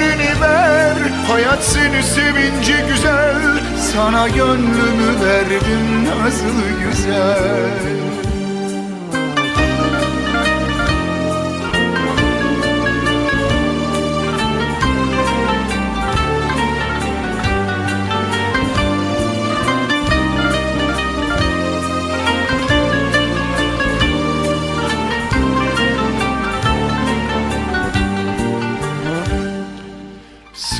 ellerini ver. Hayat seni sevince güzel. Sana gönlümü verdim nazlı güzel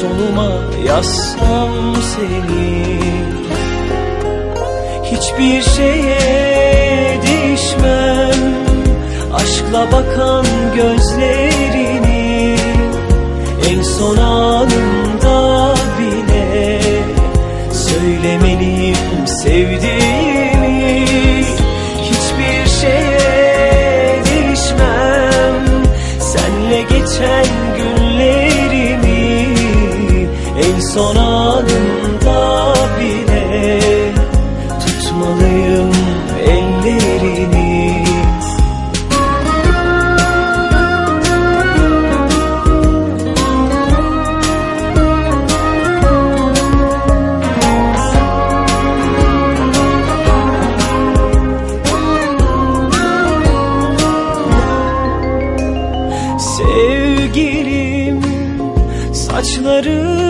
En sonuma yazsam seni. Hiçbir şeye değişmem Aşkla bakan gözlerini En son anımda bile Söylemeliyim En son anımda bile. Tutmalıyım ellerini. Sevgilim saçlarını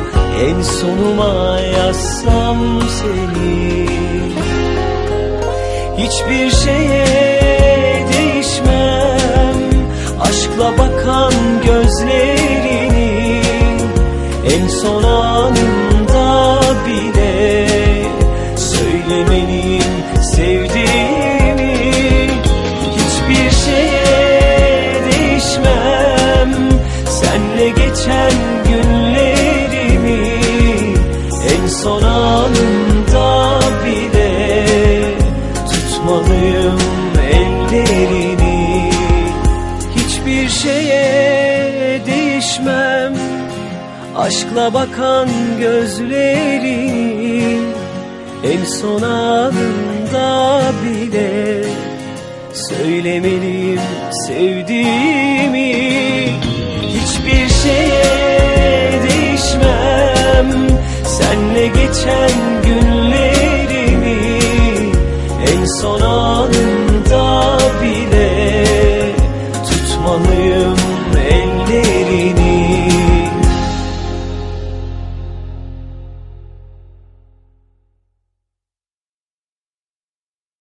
En sonuma yazsam seni Hiçbir şeye Aşkla bakan gözlerin En son anında bile Söylemeliyim sevdiğimi